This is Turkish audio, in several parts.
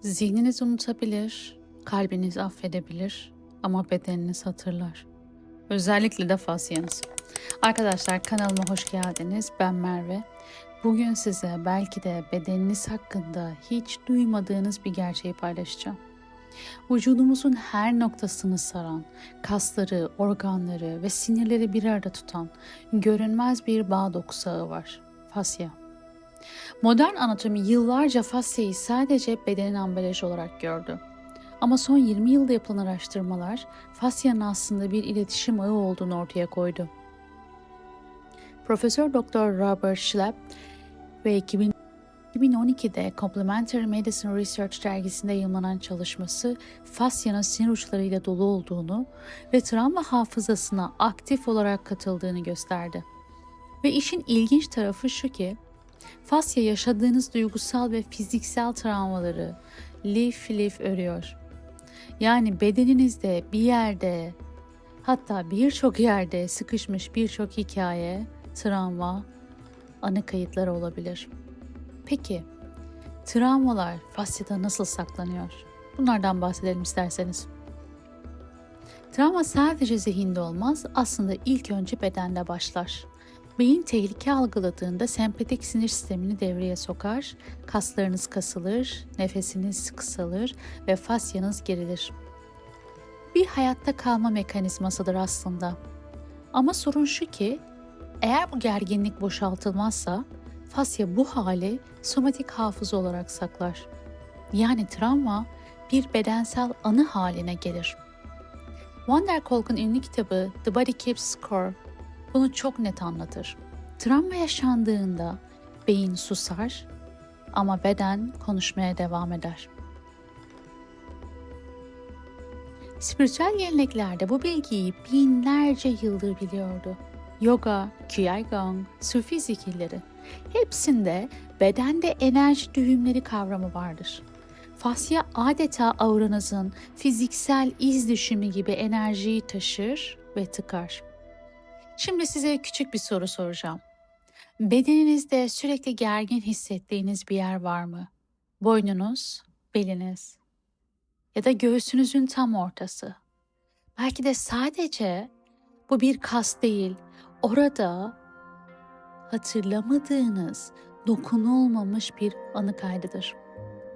Zihniniz unutabilir, kalbiniz affedebilir ama bedeniniz hatırlar. Özellikle de fasyanız. Arkadaşlar kanalıma hoş geldiniz. Ben Merve. Bugün size belki de bedeniniz hakkında hiç duymadığınız bir gerçeği paylaşacağım. Vücudumuzun her noktasını saran, kasları, organları ve sinirleri bir arada tutan görünmez bir bağ dokusu ağı var. Fasya. Modern anatomi yıllarca fasyayı sadece bedenin ambalajı olarak gördü. Ama son 20 yılda yapılan araştırmalar fasyanın aslında bir iletişim ağı olduğunu ortaya koydu. Profesör Dr. Robert Schlepp ve 2000 2012'de Complementary Medicine Research dergisinde yayınlanan çalışması fasyanın sinir uçlarıyla dolu olduğunu ve travma hafızasına aktif olarak katıldığını gösterdi. Ve işin ilginç tarafı şu ki Fasya yaşadığınız duygusal ve fiziksel travmaları lif lif örüyor. Yani bedeninizde bir yerde hatta birçok yerde sıkışmış birçok hikaye, travma, anı kayıtları olabilir. Peki travmalar fasyada nasıl saklanıyor? Bunlardan bahsedelim isterseniz. Travma sadece zihinde olmaz, aslında ilk önce bedende başlar. Beyin tehlike algıladığında sempatik sinir sistemini devreye sokar, kaslarınız kasılır, nefesiniz kısalır ve fasyanız gerilir. Bir hayatta kalma mekanizmasıdır aslında. Ama sorun şu ki, eğer bu gerginlik boşaltılmazsa fasya bu hali somatik hafıza olarak saklar. Yani travma bir bedensel anı haline gelir. Van der Kolk'un ünlü kitabı The Body Keeps Score bunu çok net anlatır. Travma yaşandığında beyin susar ama beden konuşmaya devam eder. Spiritüel geleneklerde bu bilgiyi binlerce yıldır biliyordu. Yoga, Qigong, Sufi zikirleri hepsinde bedende enerji düğümleri kavramı vardır. Fasya adeta auranızın fiziksel iz düşümü gibi enerjiyi taşır ve tıkar. Şimdi size küçük bir soru soracağım. Bedeninizde sürekli gergin hissettiğiniz bir yer var mı? Boynunuz, beliniz ya da göğsünüzün tam ortası. Belki de sadece bu bir kas değil, orada hatırlamadığınız, dokunulmamış bir anı kaydıdır.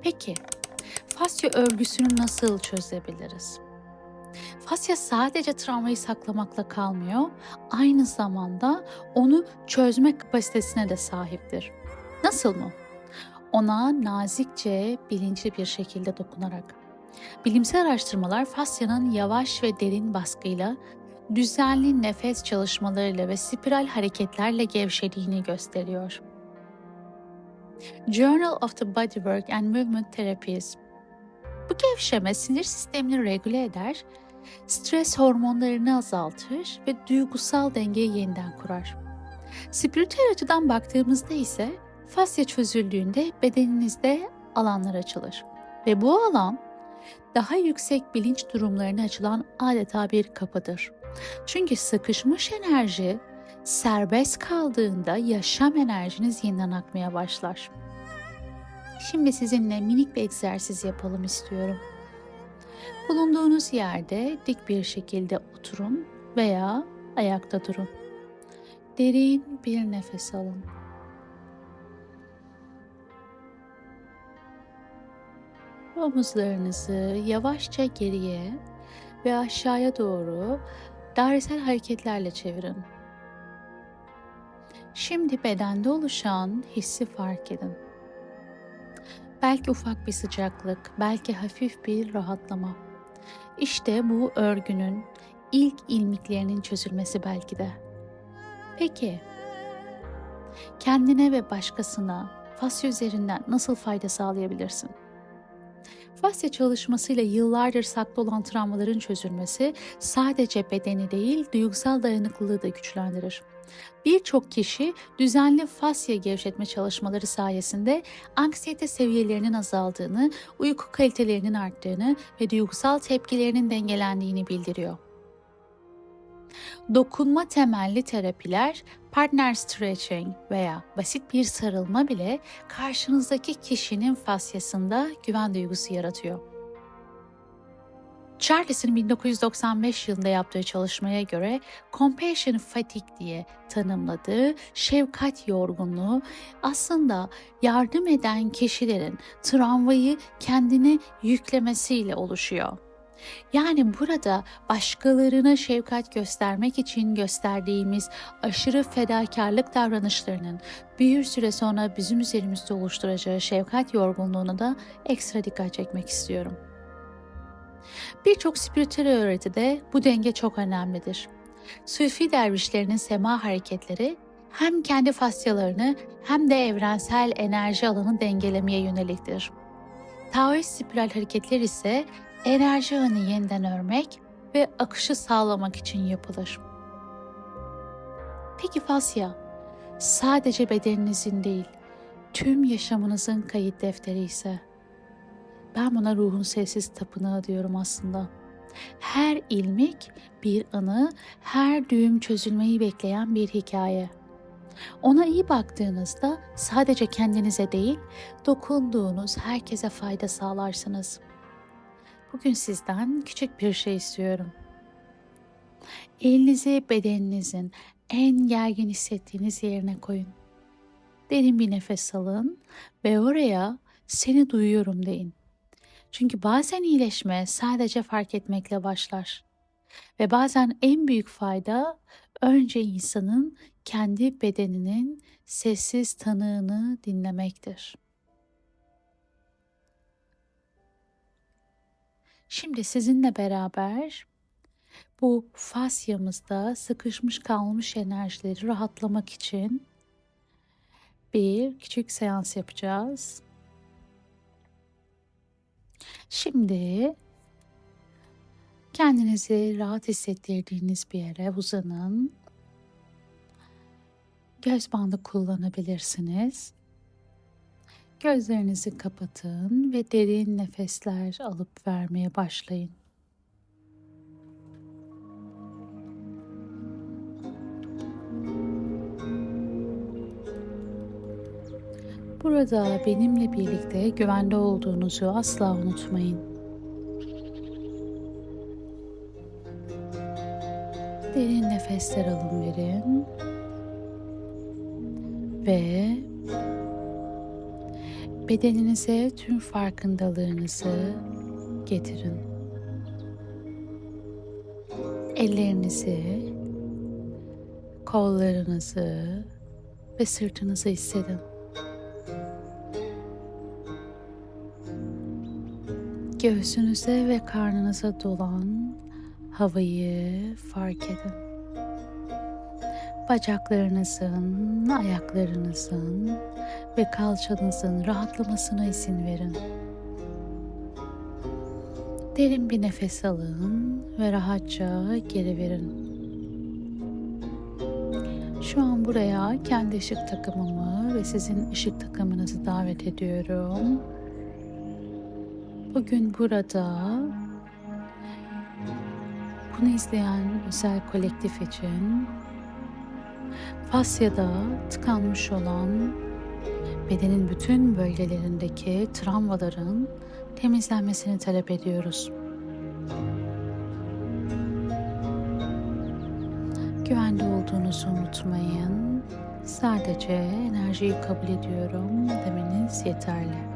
Peki, fasya örgüsünü nasıl çözebiliriz? Fasya sadece travmayı saklamakla kalmıyor, aynı zamanda onu çözme kapasitesine de sahiptir. Nasıl mı? Ona nazikçe, bilinçli bir şekilde dokunarak. Bilimsel araştırmalar fasyanın yavaş ve derin baskıyla, düzenli nefes çalışmalarıyla ve spiral hareketlerle gevşediğini gösteriyor. Journal of the Bodywork and Movement Therapies bu gevşeme sinir sistemini regüle eder, stres hormonlarını azaltır ve duygusal dengeyi yeniden kurar. Spiritüel açıdan baktığımızda ise fasya çözüldüğünde bedeninizde alanlar açılır. Ve bu alan daha yüksek bilinç durumlarına açılan adeta bir kapıdır. Çünkü sıkışmış enerji serbest kaldığında yaşam enerjiniz yeniden akmaya başlar. Şimdi sizinle minik bir egzersiz yapalım istiyorum. Bulunduğunuz yerde dik bir şekilde oturun veya ayakta durun. Derin bir nefes alın. Omuzlarınızı yavaşça geriye ve aşağıya doğru dairesel hareketlerle çevirin. Şimdi bedende oluşan hissi fark edin. Belki ufak bir sıcaklık, belki hafif bir rahatlama. İşte bu örgünün ilk ilmiklerinin çözülmesi belki de. Peki, kendine ve başkasına fasya üzerinden nasıl fayda sağlayabilirsin? Fasya çalışmasıyla yıllardır saklı olan travmaların çözülmesi sadece bedeni değil, duygusal dayanıklılığı da güçlendirir. Birçok kişi düzenli fasya gevşetme çalışmaları sayesinde anksiyete seviyelerinin azaldığını, uyku kalitelerinin arttığını ve duygusal tepkilerinin dengelendiğini bildiriyor. Dokunma temelli terapiler, partner stretching veya basit bir sarılma bile karşınızdaki kişinin fasyasında güven duygusu yaratıyor. Charles'in 1995 yılında yaptığı çalışmaya göre compassion fatigue diye tanımladığı şefkat yorgunluğu aslında yardım eden kişilerin travmayı kendine yüklemesiyle oluşuyor. Yani burada başkalarına şefkat göstermek için gösterdiğimiz aşırı fedakarlık davranışlarının bir süre sonra bizim üzerimizde oluşturacağı şefkat yorgunluğuna da ekstra dikkat çekmek istiyorum. Birçok spiritüel öğretide bu denge çok önemlidir. Sufi dervişlerinin sema hareketleri hem kendi fasyalarını hem de evrensel enerji alanı dengelemeye yöneliktir. Taoist spiral hareketler ise enerji ağını yeniden örmek ve akışı sağlamak için yapılır. Peki fasya sadece bedeninizin değil, tüm yaşamınızın kayıt defteri ise ben buna ruhun sessiz tapınağı diyorum aslında. Her ilmik bir anı, her düğüm çözülmeyi bekleyen bir hikaye. Ona iyi baktığınızda sadece kendinize değil, dokunduğunuz herkese fayda sağlarsınız. Bugün sizden küçük bir şey istiyorum. Elinizi bedeninizin en gergin hissettiğiniz yerine koyun. Derin bir nefes alın ve oraya seni duyuyorum deyin. Çünkü bazen iyileşme sadece fark etmekle başlar. Ve bazen en büyük fayda önce insanın kendi bedeninin sessiz tanığını dinlemektir. Şimdi sizinle beraber bu fasyamızda sıkışmış kalmış enerjileri rahatlamak için bir küçük seans yapacağız. Şimdi kendinizi rahat hissettirdiğiniz bir yere uzanın. Göz bandı kullanabilirsiniz. Gözlerinizi kapatın ve derin nefesler alıp vermeye başlayın. Burada benimle birlikte güvende olduğunuzu asla unutmayın. Derin nefesler alın verin. Ve bedeninize tüm farkındalığınızı getirin. Ellerinizi, kollarınızı ve sırtınızı hissedin. Göğsünüze ve karnınıza dolan havayı fark edin. Bacaklarınızın, ayaklarınızın ve kalçanızın rahatlamasına izin verin. Derin bir nefes alın ve rahatça geri verin. Şu an buraya kendi ışık takımımı ve sizin ışık takımınızı davet ediyorum. Bugün burada bunu izleyen özel kolektif için Fasya'da tıkanmış olan bedenin bütün bölgelerindeki travmaların temizlenmesini talep ediyoruz. Güvende olduğunuzu unutmayın. Sadece enerjiyi kabul ediyorum demeniz yeterli.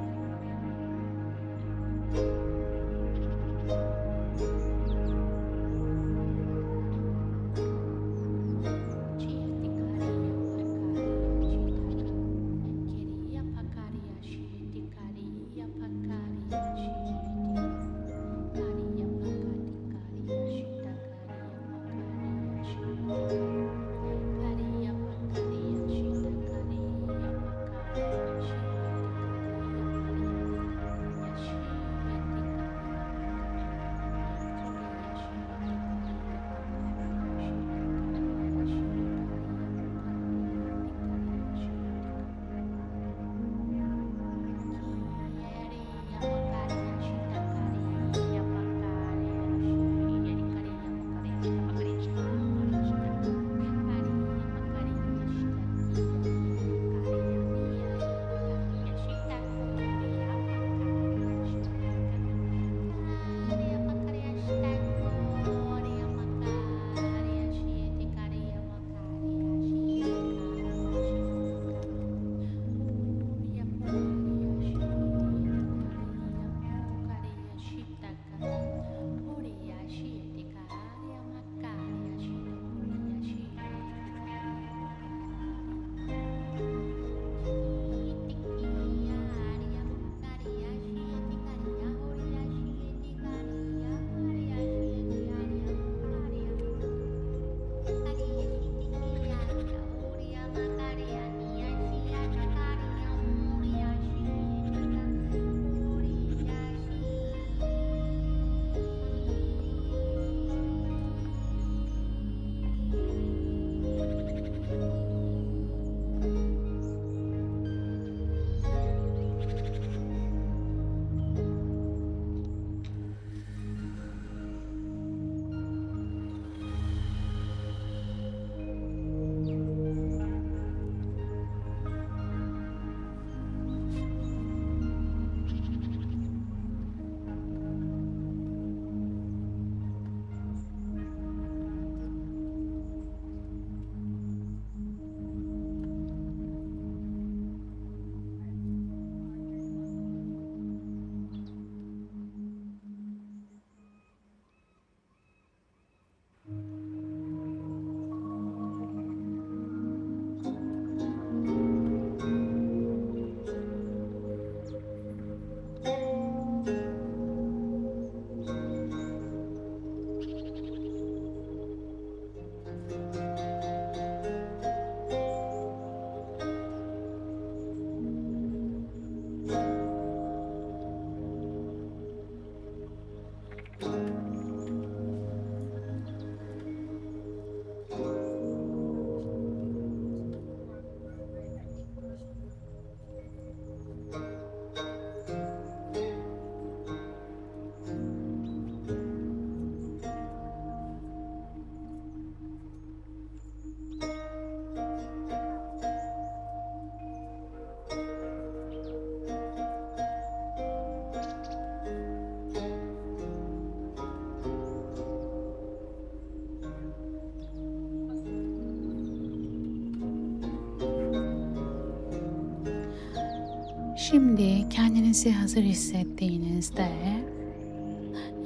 Şimdi kendinizi hazır hissettiğinizde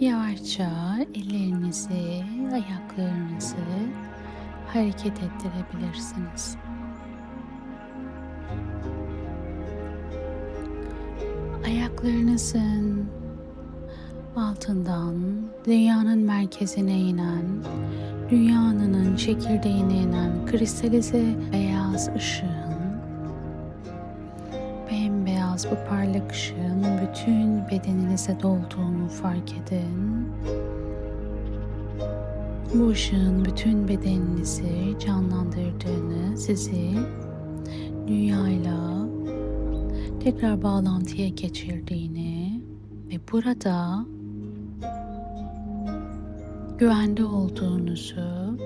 yavaşça ellerinizi, ayaklarınızı hareket ettirebilirsiniz. Ayaklarınızın altından dünyanın merkezine inen, dünyanın çekirdeğine inen kristalize beyaz ışığın, bembeyaz bu parlak ışığın bütün bedeninize dolduğunu fark edin. Bu ışığın bütün bedeninizi canlandırdığını, sizi dünyayla tekrar bağlantıya geçirdiğini ve burada güvende olduğunuzu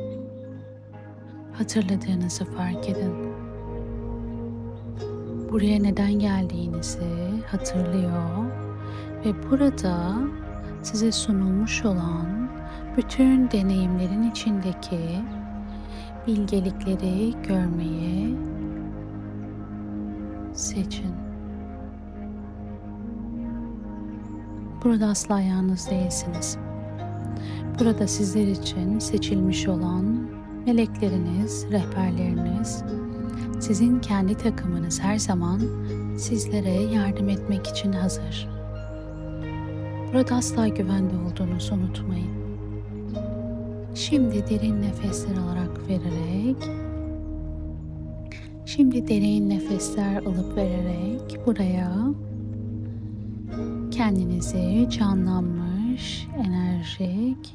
hatırladığınızı fark edin. Buraya neden geldiğinizi hatırlıyor ve burada size sunulmuş olan bütün deneyimlerin içindeki bilgelikleri görmeyi seçin. Burada asla yalnız değilsiniz. Burada sizler için seçilmiş olan melekleriniz, rehberleriniz, sizin kendi takımınız her zaman sizlere yardım etmek için hazır. Burada asla güvende olduğunuzu unutmayın. Şimdi derin nefesler alarak vererek, şimdi derin nefesler alıp vererek buraya kendinizi canlanmış, enerjik,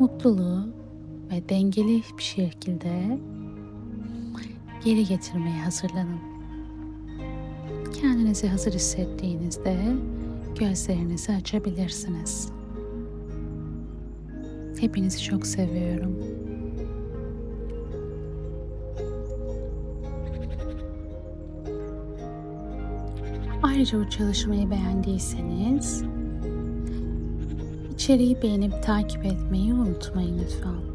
mutluluğu ve dengeli bir şekilde geri getirmeye hazırlanın. Kendinizi hazır hissettiğinizde gözlerinizi açabilirsiniz. Hepinizi çok seviyorum. Ayrıca bu çalışmayı beğendiyseniz içeriği beğenip takip etmeyi unutmayın lütfen.